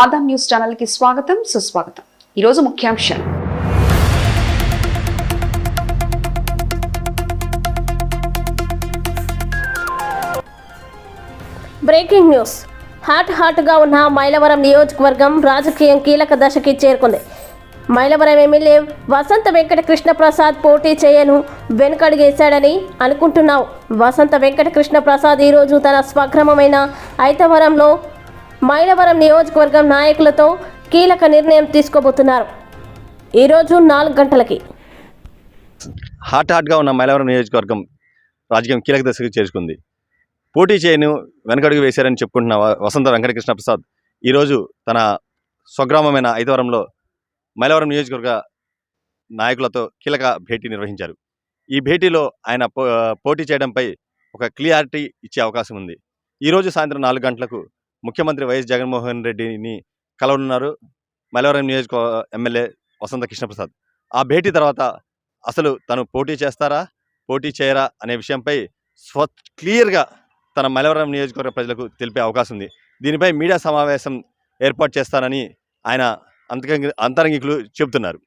Adam news ఛానల్కి స్వాగతం సుస్వాగతం. ఈరోజు ముఖ్యాంశాలు బ్రేకింగ్ న్యూస్. హాట్ హాట్గా ఉన్న మైలవరం నియోజకవర్గం రాజకీయం కీలక దశకి చేరుకుంది. మైలవరం ఎమ్మెల్యే వసంత వెంకట కృష్ణ ప్రసాద్ పోటీ చేయను వెనుకడుగేశాడని అనుకుంటున్నావు. వసంత వెంకట కృష్ణ ప్రసాద్ ఈరోజు తన స్వగ్రామమైన ఐతవరంలో మైలవరం నియోజకవర్గం నాయకులతో కీలక నిర్ణయం తీసుకోబోతున్నారు. ఈరోజు నాలుగు గంటలకి. హాట్ హాట్గా ఉన్న మైలవరం నియోజకవర్గం రాజకీయం కీలక దశకు చేరుకుంది. పోటీ చేయను వెనకడుగు వేశారని చెప్పుకుంటున్న వసంత వెంకటకృష్ణ ప్రసాద్ ఈరోజు తన స్వగ్రామమైన ఐదవరంలో మైలవరం నియోజకవర్గ నాయకులతో కీలక భేటీ నిర్వహించారు. ఈ భేటీలో ఆయన పో పోటీ చేయడంపై ఒక క్లియారిటీ ఇచ్చే అవకాశం ఉంది. ఈరోజు సాయంత్రం నాలుగు గంటలకు ముఖ్యమంత్రి వైఎస్ జగన్మోహన్ రెడ్డిని కలవనున్నారు మలవరం నియోజక ఎమ్మెల్యే వసంత కృష్ణప్రసాద్. ఆ భేటీ తర్వాత అసలు తను పోటీ చేస్తారా పోటీ చేయరా అనే విషయంపై స్వ క్లియర్గా తన మలవరం నియోజకవర్గ ప్రజలకు తెలిపే అవకాశం ఉంది. దీనిపై మీడియా సమావేశం ఏర్పాటు చేస్తానని ఆయన అంతరంగి అంతరంగికులు చెబుతున్నారు.